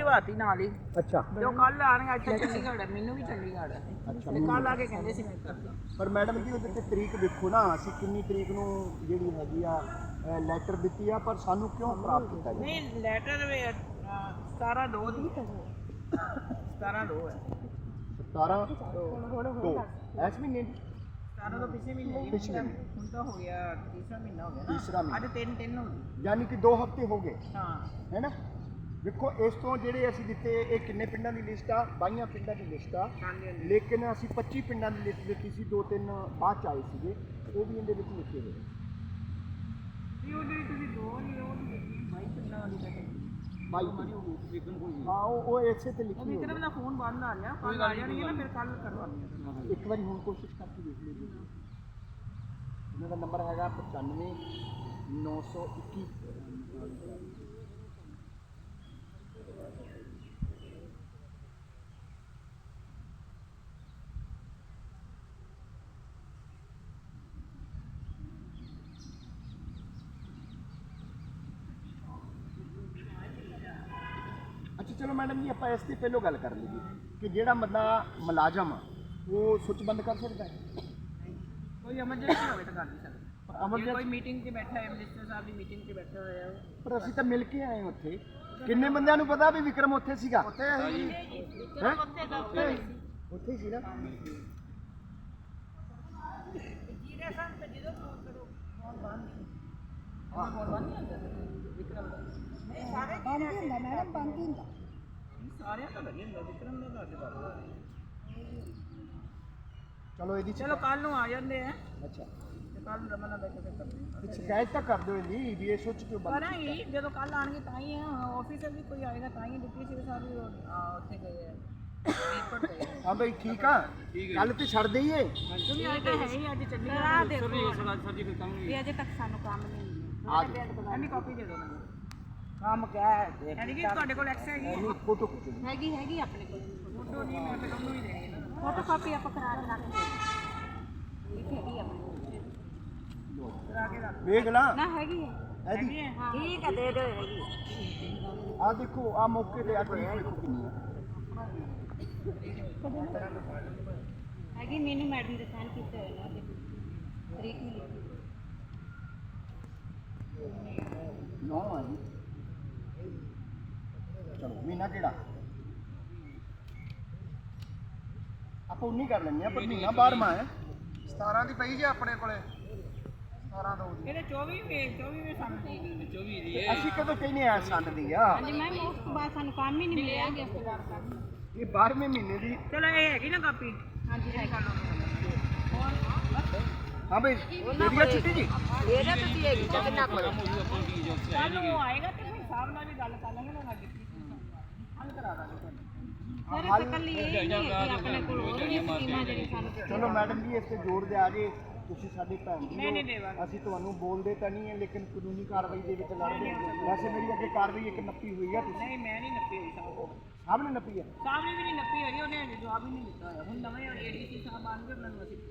ਚਵਾਤੀ ਨਾਲ ਹੀ। ਅੱਛਾ। ਜੋ ਕੱਲ ਆਣਗੇ ਤਾਂ ਚੰਡੀਗੜ੍ਹ ਹੈ ਮੈਨੂੰ ਵੀ ਚੰਡੀਗੜ੍ਹ ਹੈ ਅੱਛਾ ਤੇ ਕੱਲ ਆ ਕੇ ਕਹਿੰਦੇ ਸੀ ਮੈਂ ਕਰਦਾ ਪਰ ਮੈਡਮ ਜੀ ਉਹਦੇ ਤੇ ਤਰੀਕ ਦੇਖੋ ਨਾ ਅਸੀਂ ਕਿੰਨੀ ਤਰੀਕ ਨੂੰ ਜਿਹੜੀ ਹੈਗੀ ਆ ਲੈਟਰ ਦਿੱਤੀ ਆ ਪਰ ਸਾਨੂੰ ਕਿਉਂ ਪ੍ਰਾਪਤ ਕੀਤਾ ਜੀ ਨਹੀਂ ਲੈਟਰ ਵੇ 17 ਦੋ ਦੀ। 17 ਦੋ ਹੈ 17 ਦੋ। ਐਸ ਮਹੀਨੇ ਦੀ? 17 ਤੋਂ ਪਿਛਲੇ ਮਹੀਨੇ ਦੀ। ਪਿਛਲੇ ਹੁਣ ਤਾਂ ਹੋ ਗਿਆ ਤੀਸਰਾ ਮਹੀਨਾ ਹੋ ਗਿਆ ਨਾ। ਤੀਸਰਾ ਮਹੀਨਾ। ਅੱਜ ਤਿੰਨ ਤਿੰਨ ਹੋ ਗਏ। ਯਾਨੀ ਕਿ 2 ਹਫ਼ਤੇ ਹੋ ਗਏ। ਹਾਂ। ਹੈ ਨਾ? ਵੇਖੋ ਇਸ ਤੋਂ ਜਿਹੜੇ ਅਸੀਂ ਦਿੱਤੇ ਇਹ ਕਿੰਨੇ ਪਿੰਡਾਂ ਦੀ ਲਿਸਟ ਆ? 22 ਪਿੰਡਾਂ ਦੀ ਲਿਸਟ ਆ। ਲੇਕਿਨ ਅਸੀਂ 25 ਪਿੰਡਾਂ ਦੀ ਲਿਸਟ ਦਿੱਤੀ ਸੀ ਦੋ ਤਿੰਨ ਬਾਅਦ ਚ ਆਏ ਸੀਗੇ। ਉਹ ਵੀ ਇਹਦੇ ਵਿੱਚ ਲਿਖੇ ਹੋਏ ਵੀ ਉਹ ਜਿਹੜੀ ਤੁਸੀਂ ਦੋ ਨਹੀਂ ਉਹ ਨਹੀਂ ਮਾਈ ਕਿੰਨਾ ਵਾਲੀ ਬੈਠੇ ਬਾਈ ਹਾਂ ਉਹ ਉਹ ਇਸੇ ਤੇ ਲਿਖੀ ਹੋਈ ਵਿਕਰਮ ਦਾ ਫੋਨ ਬੰਦ ਆ ਗਿਆ ਕੱਲ ਆ ਜਾਣਗੇ ਨਾ ਫਿਰ ਕੱਲ ਕਰਵਾਉਣੀ ਹੈ ਇੱਕ ਵਾਰੀ ਹੁਣ ਕੋਸ਼ਿਸ਼ ਕਰਕੇ ਦੇਖ ਜੀ ਇਹਨਾਂ ਦਾ ਨੰਬਰ ਹੈਗਾ 95 921 ਅੱਛਾ ਚਲੋ ਮੈਡਮ ਜੀ ਆਪਾਂ ਇਸ ਤੇ ਪਹਿਲਾਂ ਗੱਲ ਕਰ ਲਈਏ ਕਿ ਜਿਹੜਾ ਬੰਦਾ ਮੁਲਾਜ਼ਮ ਆ ਉਹ ਸੁੱਚ ਬੰਦ ਕਰ ਸਕਦਾ ਹੈ? ਕੋਈ ਐਮਰਜੈਂਸੀ ਹੋਵੇ ਤਾਂ ਕਰ ਨਹੀਂ ਸਕਦਾ। ਜੇ ਕੋਈ ਮੀਟਿੰਗ 'ਚ ਬੈਠਾ ਹੈ ਮਿਨਿਸਟਰ ਸਾਹਿਬ ਦੀ ਮੀਟਿੰਗ 'ਚ ਬੈਠਾ ਹੋਇਆ ਹੈ ਪਰ ਅਸੀਂ ਤਾਂ ਮਿਲ ਕੇ ਆਏ ਉੱਥੇ। ਕਿੰਨੇ ਬੰਦਿਆਂ ਨੂੰ ਪਤਾ ਵੀ ਵਿਕਰਮ ਉੱਥੇ ਸੀਗਾ? ਉੱਥੇ ਹੈ ਉੱਥੇ ਹੀ ਸੀ। ਨਾ। ਜੀਰੇ ਸਾਹਿਬ ਤੇ ਜਦੋਂ ਫੋਨ ਕਰੋ ਫੋਨ ਬੰਦ ਹਾਂ ਫੋਨ ਬੰਦ ਨਹੀਂ ਹੁੰਦਾ। ਵਿਕਰਮ ਦਾ। ਨਹੀਂ ਸਾਰੇ ਬੰਦ ਹੁੰਦਾ ਮੈਡਮ ਬੰਦ ਹੁੰਦਾ। ਸਾਰਿਆਂ ਦਾ ਲੱਗੇ ਹੁੰਦਾ ਵਿਕਰਮ ਦਾ ਤਾਂ ਅੱਜ ਬੰਦ ਚਲੋ ਇਹਦੀ ਚਲੋ ਕੱਲ ਨੂੰ ਆ ਜਾਂਦੇ ਆ। ਅੱਛਾ। ਤੇ ਕੱਲ ਰਮਨ ਨਾਲ ਬੈਠ ਕੇ ਕਰਦੇ ਹਾਂ ਤੇ ਸ਼ਿਕਾਇਤ ਤਾਂ ਕਰ ਦਿਓ ਇਹਦੀ ਵੀ ਇਹ ਸੋਚ ਕਿਉਂ ਬੰਦ ਕਰਾਂਗੇ ਜਦੋਂ ਕੱਲ ਆਣਗੇ ਤਾਂ ਹੀ ਆਫੀਸਰ ਵੀ ਕੋਈ ਆਏਗਾ ਤਾਂ ਹੀ ਡਿਪਟੀ ਸੀ ਸਾਹਿਬ ਵੀ ਉਹ, ਆ, ਉੱਥੇ ਗਏ ਆ। ਹਾਂ ਬਈ ਠੀਕ ਆ? ਕੱਲ ਤੇ ਛੱਡ ਦਈਏ? ਤੁਸੀਂ ਅੱਜ ਤਾਂ ਹੈ ਹੀ ਅੱਜ ਚੰਡੀਗੜ੍ਹ। ਦੇ ਵੀ ਅਜੇ ਤੱਕ ਸਾਨੂੰ ਕੰਮ ਨਹੀਂ ਮਿਲਿਆ। ਆ ਜਾਓ। ਐਨੀ ਕਾਪੀ ਦੇ ਦਿਓ ਮੈਨੂੰ ਕੰਮ ਕਹਿ ਯਾਨੀ ਕਿ ਤੁਹਾਡੇ ਕੋਲ ਐਕਸ ਹੈਗੀ ਹੈ? ਫੋਟੋ ਖਿੱਚੋ ਜੀ। ਹੈਗੀ ਹੈਗੀ ਆਪਣੇ ਕੋਲ। ਫੋਟੋ ਨਹੀਂ ਮੈਂ ਫਿਰ ਉਹਨੂੰ ਹੀ ਦੇਣੀ ਹੈ ਨਾ ਫੋਟੋ ਕਾਪੀ ਆਪਾਂ ਕਰਾ ਲਾਂਗੇ ਇਹ ਹੈਗੀ ਆਪਣੇ ਕੋਲ। ਕਰਾ ਕੇ ਰੱਖ। ਵੇਖ ਲਾ। ਨਾ ਹੈਗੀ ਹੈ ਇਹਦੀ ਹਾਂ। ਠੀਕ ਹੈ ਦੇ ਦਿਓ ਹੈਗੀ ਆ। ਦੇਖੋ ਆ ਮੌਕੇ ਤੇ ਆ ਦੇਖੋ ਕਿੰਨੀ ਆ। ਹੈਗੀ ਮੈਨੂੰ ਮੈਡਮ ਦੇ ਸਾਈਨ ਕੀਤੇ ਹੋਏ ਨੇ ਉਹਦੇ ਤਰੀਕ ਨਹੀਂ ਲਿਖੀ। ਨੌ ਆ ਜੀ। ਚਲੋ ਮਹੀਨਾ ਕਿਹੜਾ? ਆਪਾਂ ਉਨੀ ਕਰ ਲੈਂਦੇ ਆ ਪਰ ਮਹੀਨਾ 12ਵਾਂ ਹੈ 17 ਦੀ ਪਈ ਜੇ ਆਪਣੇ ਕੋਲੇ। 17 ਦੋ ਦੀ। ਇਹਦੇ 24 ਵੇ 24 ਵੇ ਸਾਨੂੰ ਦੇ। ਗਈ 24 ਦੀ ਅਸੀਂ ਕਦੋਂ ਕਹਿੰਦੇ ਆ ਸੰਦ ਦੀ ਆ? ਹਾਂਜੀ ਮੈਮ ਉਸ ਤੋਂ ਬਾਅਦ ਸਾਨੂੰ ਕੰਮ ਹੀ ਨਹੀਂ ਮਿਲਿਆ। ਗਿਆ ਉਸ ਤੋਂ ਬਾਅਦ ਕੰਮ ਇਹ 12ਵੇਂ ਮਹੀਨੇ ਦੀ। ਚਲੋ ਇਹ ਹੈਗੀ ਨਾ ਕਾਪੀ? ਹਾਂਜੀ ਹੈਗੀ। ਹਾਂ ਬਈ ਦੇਵੀਆ ਛੁੱਟੀ ਜੀ? ਇਹਦਾ ਤੁਸੀਂ ਹੈਗੀ ਤਾਂ ਕਿੰਨਾ ਕੋਲ ਕੱਲ ਨੂੰ ਉਹ ਆਏਗਾ ਤੇ ਫਿਰ ਸਾਹਿਬ ਨਾਲ ਵੀ ਗੱਲ ਕਰ ਲਾਂਗੇ ਨਾ ਡਿਪਟੀ ਕਰਾ ਦਾਂਗੇ ਤੁਹਾਨੂੰ ਸਰ ਇਕੱਲੀ ਇਹ ਹੀ ਨਹੀਂ ਹੈਗੀ ਆਪਣੇ ਕੋਲ ਹੋਰ ਵੀ ਸਕੀਮਾਂ ਜਿਹੜੀ ਸਾਨੂੰ ਚਲੋ ਮੈਡਮ ਜੀ ਇਸ ਤੇ ਜ਼ੋਰ ਦੇ ਆ ਜੇ ਤੁਸੀਂ ਸਾਡੇ ਭੈਣ ਜੀ ਨਹੀਂ, ਹੋ। ਅਸੀਂ ਤੁਹਾਨੂੰ ਬੋਲਦੇ ਤਾਂ ਨਹੀਂ ਹੈ ਲੇਕਿਨ ਕਾਨੂੰਨੀ ਕਾਰਵਾਈ ਦੇ ਵਿੱਚ ਲੜਦੇ ਹਾਂ। ਵੈਸੇ ਮੇਰੀ ਅੱਗੇ ਕਾਰਵਾਈ ਇੱਕ ਨੱਪੀ ਹੋਈ ਆ ਤੁਸੀਂ। ਨਹੀਂ ਮੈਂ ਨਹੀਂ ਨੱਪੀ ਹੋਈ ਸਾਹਿਬ ਸਾਹਮਣੇ ਨੱਪੀ ਆ? ਸਾਹਿਬ ਨੇ ਵੀ ਨਹੀਂ ਨੱਪੀ ਹੋਈ ਉਹਨੇ ਅਜੇ ਜਵਾਬ ਹੀ ਨਹੀਂ ਦਿੱਤਾ ਹੋਇਆ। ਹੁਣ ਨਵੇਂ ਏਡੀਸੀ ਸਾਹਿਬ ਆਣਗੇ ਉਹਨਾਂ ਨੂੰ ਅਸੀਂ ਹੀ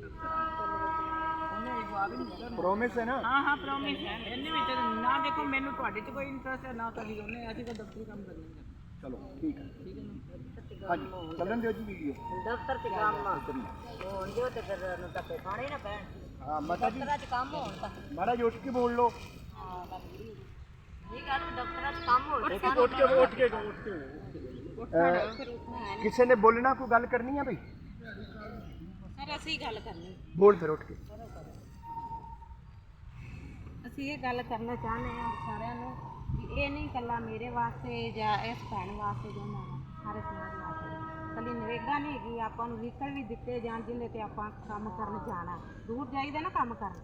ਪ੍ਰੋਮਿਸ ਹੈ ਨਾ? ਹਾਂ ਹਾਂ ਪ੍ਰੋਮਿਸ ਹੈ। ਇਹਦੇ ਵਿੱਚ ਨਾ ਦੇਖੋ ਮੈਨੂੰ ਤੁਹਾਡੇ 'ਚ ਕੋਈ ਇੰਟਰਸਟ ਹੈ ਨਾ ਕਦੀ ਉਹਨੇ ਅਸੀਂ ਤਾਂ ਦਫ਼ਤਰੀ ਕੰਮ ਕਰਨਾ ਹੈ। ਚਲੋ ਠੀਕ ਹੈ। ਠੀਕ ਹੈ ਨਾ ਹਾਂਜੀ ਚੱਲਣ ਦਿਓ ਜੀ ਵੀਡੀਓ। ਦਫ਼ਤਰ 'ਚ ਕੰਮ ਹੋਣ ਦਿਓ ਤੇ ਫਿਰ ਨੂੰ ਧੱਕੇ ਖਾਣੇ ਨਾ ਪੈਣ। ਹਾਂ ਮਾਤਾ ਜੀ। ਦਫ਼ਤਰਾਂ 'ਚ ਕੰਮ ਹੋਣ ਤਾਂ। ਮਾੜਾ ਜਿਹਾ ਉੱਠ ਕੇ ਬੋਲ ਲਓ। ਹਾਂ ਬਸ ਇਹ ਗੱਲ ਵੀ ਦਫ਼ਤਰਾਂ 'ਚ ਕੰਮ ਹੋਣ ਉੱਠ ਕੇ ਉੱਠ ਕੇ ਉੱਠ ਕੇ ਉੱਠ ਕੇ। ਅਹ, ਫਿਰ ਉੱਠਣਾ ਹੈ ਕਿਸੇ ਨੇ ਬੋਲਣਾ ਕੋਈ ਗੱਲ ਕਰਨੀ ਹੈ ਬਈ? ਸਰ ਅਸੀਂ ਗੱਲ ਕਰਨੀ। ਬੋਲ ਫਿਰ ਉੱਠ ਕੇ। ਅਸੀਂ ਇਹ ਗੱਲ ਕਰਨਾ ਚਾਹੁੰਦੇ ਹਾਂ ਸਾਰਿਆਂ ਨੂੰ ਇਹ ਨਹੀਂ ਕੱਲਾ ਮੇਰੇ ਵਾਸਤੇ ਜਾਂ ਇਸ ਭੈਣ ਵਾਸਤੇ ਦੋਨਾਂ ਨੂੰ ਸਾਰੇ ਸਮਾਜ ਵਾਸਤੇ ਕੱਲੀ ਨਰੇਗਾ ਨਹੀਂ ਹੈਗੀ ਆਪਾਂ ਨੂੰ ਵਹੀਕਲ ਵੀ ਦਿੱਤੇ ਜਾਣ ਜਿਹਦੇ ਤੇ ਆਪਾਂ ਕੰਮ ਕਰਨ ਜਾਣਾ। ਦੂਰ ਜਾਈਦਾ ਨਾ ਕੰਮ ਕਰਨ।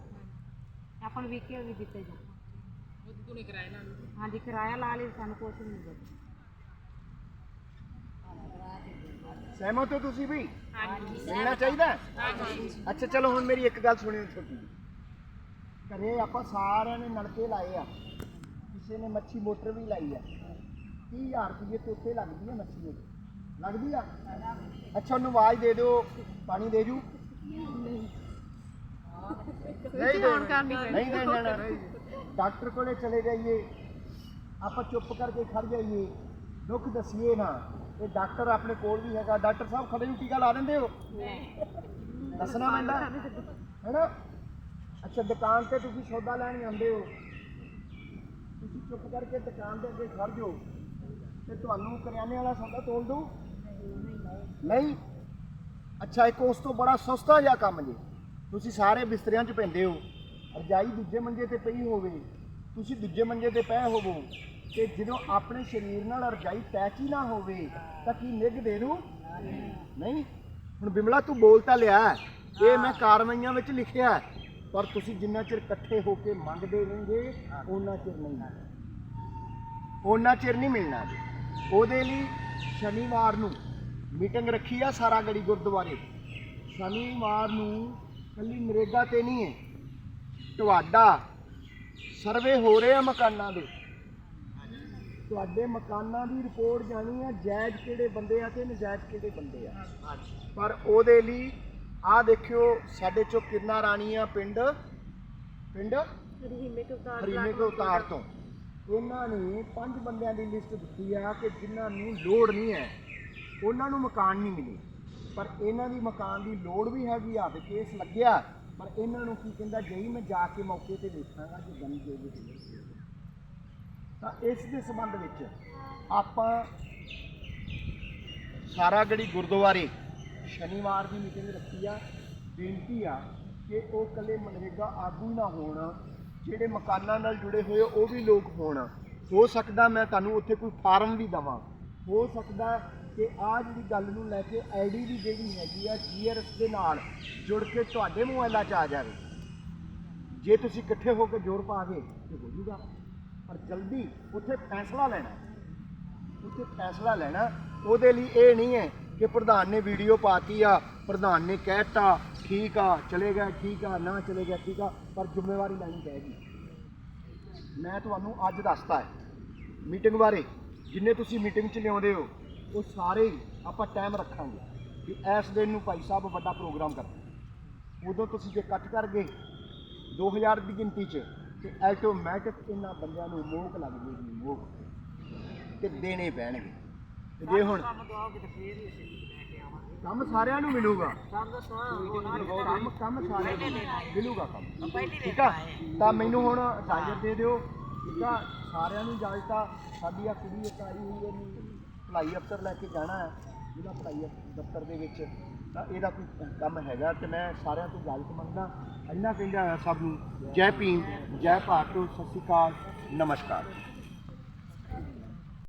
ਆਪਾਂ ਨੂੰ ਵਹੀਕਲ ਵੀ ਦਿੱਤੇ ਜਾਣ। ਉਹਦੇ ਤੋਂ ਨਹੀਂ ਕਰਾਇਆ ਨਾ ਹਾਂਜੀ ਕਿਰਾਇਆ ਲਾ ਲਈ ਸਾਨੂੰ ਕੁਛ ਨਹੀਂ ਮਿਲਦਾ ਸਹਿਮਤ ਹੋ ਤੁਸੀਂ ਵੀ? ਮਿਲਣਾ ਚਾਹੀਦਾ? ਹੈ? ਅੱਛਾ ਚਲੋ ਹੁਣ ਮੇਰੀ ਇੱਕ ਗੱਲ ਸੁਣਿਓ ਛੋਟੀ ਘਰੇ ਆਪਾਂ ਸਾਰਿਆਂ ਨੇ ਨਲਕੇ ਲਾਏ ਆ। ਕਿਸੇ ਨੇ ਮੱਛੀ ਮੋਟਰ ਵੀ ਲਾਈ ਆ। 30000 ਰੁਪਏ ਤੇ ਉੱਤੇ ਲੱਗਦੀ ਆ ਮੱਛੀ ਮੋਟਰ ਲੱਗਦੀ ਆ? ਅੱਛਾ ਉਹਨੂੰ ਆਵਾਜ਼ ਦੇ ਦਿਓ ਪਾਣੀ ਦੇ ਜੂ। ਨਹੀਂ ਦੇਣਾ। ਨਹੀਂ ਦੇਣਾ ਡਾਕਟਰ ਕੋਲੇ ਚਲੇ ਜਾਈਏ। ਆਪਾਂ ਚੁੱਪ ਕਰਕੇ ਖੜ ਜਾਈਏ। ਦੁੱਖ ਦਸੀਏ ਨਾ। ਇਹ ਡਾਕਟਰ ਆਪਣੇ ਕੋਲ ਵੀ ਹੈਗਾ। ਡਾਕਟਰ ਸਾਹਿਬ ਖੜੇ ਨੂੰ ਟੀਕਾ ਲਾ ਦਿੰਦੇ ਹੋ? ਦੱਸਣਾ ਪੈਂਦਾ। ਹੈਨਾ? ਅੱਛਾ ਦੁਕਾਨ ਤੇ ਤੁਸੀਂ ਸੌਦਾ ਲੈਣ ਜਾਂਦੇ ਹੋ। ਤੁਸੀਂ ਚੁੱਪ ਕਰਕੇ ਦੁਕਾਨ ਦੇ ਅੱਗੇ ਖੜ ਜਾਓ ਤੇ ਤੁਹਾਨੂੰ ਕਰਿਆਨੇ ਵਾਲਾ ਸੌਦਾ ਤੋਲ ਦਊ? ਨਹੀਂ। ਅੱਛਾ ਇੱਕ ਉਸ ਤੋਂ ਬੜਾ ਸਸਤਾ ਜਿਹਾ ਕੰਮ ਜੀ। ਤੁਸੀਂ ਸਾਰੇ ਬਿਸਤਰਿਆਂ 'ਚ ਪੈਂਦੇ ਹੋ। ਰਜਾਈ ਦੂਜੇ ਮੰਜੇ ਤੇ ਪਈ ਹੋਵੇ ਤੁਸੀਂ ਦੂਜੇ ਮੰਜੇ ਤੇ ਪਏ ਹੋਵੋ। ਤੇ ਜਦੋਂ ਆਪਣੇ ਸਰੀਰ ਨਾਲ ਰਜਾਈ ਟੈਚ ਹੀ ਨਾ ਹੋਵੇ ਤਾਂ ਕੀ ਨਿੱਘ ਦੇ ਦੂ ਨਹੀਂ। ਹੁਣ ਬਿਮਲਾ ਤੂੰ ਬੋਲ ਤਾਂ ਲਿਆ। ਇਹ ਮੈਂ ਕਾਰਵਾਈਆਂ ਵਿੱਚ ਲਿਖਿਆ। ਪਰ ਤੁਸੀਂ ਜਿੰਨਾ ਚਿਰ ਇਕੱਠੇ ਹੋ ਕੇ ਮੰਗਦੇ ਰਹੋਗੇ ਉਹਨਾਂ ਚਿਰ ਨਹੀਂ। ਉਹਨਾਂ ਚਿਰ ਨਹੀਂ ਮਿਲਣਾ ਜੀ। ਉਹਦੇ ਲਈ ਸ਼ਨੀਵਾਰ ਨੂੰ ਮੀਟਿੰਗ ਰੱਖੀ ਆ ਸਾਰਾ ਗੜੀ ਗੁਰਦੁਆਰੇ। ਸ਼ਨੀਵਾਰ ਨੂੰ ਕੱਲੀ ਨਰੇਗਾ ਤੇ ਨਹੀਂ ਹੈ। ਤੁਹਾਡਾ ਸਰਵੇ ਹੋ ਰਿਹਾ ਮਕਾਨਾਂ ਦੇ। ਤੁਹਾਡੇ ਮਕਾਨਾਂ ਦੀ ਰਿਪੋਰਟ ਜਾਣੀ ਆ, ਜਾਇਜ਼ ਕਿਹੜੇ ਬੰਦੇ ਆ ਤੇ ਨਜਾਇਜ਼ ਕਿਹੜੇ ਬੰਦੇ ਆ। ਪਰ ਉਹਦੇ ਲਈ ਆ ਦੇਖਿਓ ਸਾਡੇ ਚੋਂ ਕਿਰਨਾ ਰਾਣੀ ਆ ਪਿੰਡ? ਪਿੰਡ? ਹਰੀਮੇ ਕੇ ਉਤਾਰ ਤੋਂ ਇਹਨਾਂ ਨੇ ਪੰਜ ਬੰਦਿਆਂ ਦੀ ਲਿਸਟ ਦਿੱਤੀ ਆ ਕਿ ਜਿਨ੍ਹਾਂ ਨੂੰ ਲੋੜ ਨਹੀਂ ਹੈ। ਉਹਨਾਂ ਨੂੰ ਮਕਾਨ ਨਹੀਂ ਮਿਲੇ। ਪਰ ਇਹਨਾਂ ਦੀ ਮਕਾਨ ਦੀ ਲੋੜ ਵੀ ਹੈਗੀ ਆ ਤੇ ਕੇਸ ਲੱਗਿਆ। ਪਰ ਇਹਨਾਂ ਨੂੰ ਕੀ ਕਹਿੰਦਾ ਜਈ ਮੈਂ ਜਾ ਕੇ ਮੌਕੇ ਤੇ ਦੇਖਾਂਗਾ ਕਿ ਬਣੀ ਨਹੀਂ। ਤਾਂ ਇਸ ਦੇ ਸੰਬੰਧ ਵਿੱਚ ਆਪਾਂ ਸਾਰਾਗੜੀ ਗੁਰਦੁਆਰੇ ਸ਼ਨੀਵਾਰ ਦੀ ਮੀਟਿੰਗ ਰੱਖੀ ਆ। ਬੇਨਤੀ ਆ ਕਿ ਉਹ ਕੱਲੇ ਮਨਰੇਗਾ ਆਗੂ ਨਾ ਹੋਣ, ਜਿਹੜੇ ਮਕਾਨਾਂ ਨਾਲ ਜੁੜੇ ਹੋਏ ਉਹ ਵੀ ਲੋਕ ਹੋਣ। ਹੋ ਸਕਦਾ ਮੈਂ ਤੁਹਾਨੂੰ ਉੱਥੇ ਕੋਈ ਫਾਰਮ ਵੀ ਦਵਾਂ। ਹੋ ਸਕਦਾ ਕਿ ਆ ਜਿਹੜੀ ਗੱਲ ਨੂੰ ਲੈ ਕੇ ਆਈਡੀ ਵੀ ਜਿਹੜੀ ਹੈਗੀ ਆ ਜੀਆਰਐਸ ਦੇ ਨਾਲ ਜੁੜ ਕੇ ਤੁਹਾਡੇ ਮੋਬਾਈਲਾਂ 'ਚ ਆ ਜਾਵੇ। ਜੇ ਤੁਸੀਂ ਇਕੱਠੇ ਹੋ ਕੇ ਜ਼ੋਰ ਪਾ ਗਏ ਤੇ ਹੋ ਜੂਗਾ। ਪਰ ਜਲਦੀ ਉੱਥੇ ਫੈਸਲਾ ਲੈਣਾ। ਉੱਥੇ ਫੈਸਲਾ ਲੈਣਾ, ਉਹਦੇ ਲਈ ਇਹ ਨਹੀਂ ਹੈ ਕਿ ਪ੍ਰਧਾਨ ਨੇ ਵੀਡੀਓ ਪਾਤੀ ਆ, ਪ੍ਰਧਾਨ ਨੇ ਕਹਿਤਾ, ਠੀਕ ਆ, ਚਲੇ ਚਲੇਗਾ ਠੀਕ ਆ, ਨਾ ਚਲੇ ਚਲੇਗਾ ਠੀਕ ਆ, ਪਰ ਜ਼ਿੰਮੇਵਾਰੀ ਲੈਣੀ ਪਏਗੀ ਮੈਂ ਤੁਹਾਨੂੰ ਅੱਜ ਦੱਸਤਾ ਹੈ, ਮੀਟਿੰਗ ਬਾਰੇ, ਜਿੰਨੇ ਤੁਸੀਂ ਮੀਟਿੰਗ 'ਚ ਲਿਆਉਂਦੇ ਹੋ, ਉਹ ਸਾਰੇ ਆਪਾਂ ਟਾਈਮ ਰੱਖਾਂਗੇ ਕਿ ਇਸ ਦਿਨ ਨੂੰ ਭਾਈ ਸਾਹਿਬ ਵੱਡਾ ਪ੍ਰੋਗਰਾਮ ਕਰਨਾ। ਉਦੋਂ ਤੁਸੀਂ ਜੇ ਕੱਟ ਕਰ ਗਏ 2000 ਦੀ ਗਿਣਤੀ 'ਚ, ਤੇ ਆਟੋਮੈਟਿਕ ਇਹਨਾਂ ਬੰਦਿਆਂ ਨੂੰ ਮੋਹਕ ਲੱਗ ਜੇਗੀ ਮੋਕ। ਤੇ ਦੇਣੇ ਪੈਣਗੇ। ਜੇ ਹੁਣ ਕੰਮ ਦਵਾਓਗੇ ਤੇ ਫੇਰ ਹੀ ਅਸੀਂ ਲੈ ਕੇ ਆਵਾਂਗੇ। ਕੰਮ ਸਾਰਿਆਂ ਨੂੰ ਮਿਲੂਗਾ? ਕੰਮ ਕੰਮ ਕੰਮ ਸਾਰਿਆਂ ਨੂੰ ਮਿਲੂਗਾ ਕੰਮ। ਠੀਕ ਆ? ਤਾਂ ਮੈਨੂੰ ਹੁਣ ਇਜਾਜ਼ਤ ਦੇ ਦਿਓ। ਠੀਕ ਆ? ਸਾਰਿਆਂ ਨੂੰ ਇਜਾਜ਼ਤ ਆ। ਸਾਡੀ ਆ ਕੁੜੀ ਇੱਕ ਆਈ ਹੋਈ ਹੈ ਭਲਾਈ ਅਫਸਰ ਲੈ ਕੇ ਜਾਣਾ ਹੈ। ਜਿਹਦਾ ਭਲਾਈ ਦਫ਼ਤਰ ਦੇ ਵਿੱਚ। ਤਾਂ ਇਹਦਾ ਕੋਈ ਕੰਮ ਹੈਗਾ ਤੇ ਮੈਂ ਸਾਰਿਆਂ ਤੋਂ ਇਜਾਜ਼ਤ ਮੰਗਦਾ। ਇੰਨਾ ਕਹਿੰਦਾ ਸਭ ਨੂੰ। ਜੈ ਭੀਮ ਜੈ ਭਾਰਤ ਸਤਿ ਸ਼੍ਰੀ ਅਕਾਲ। ਨਮਸਕਾਰ।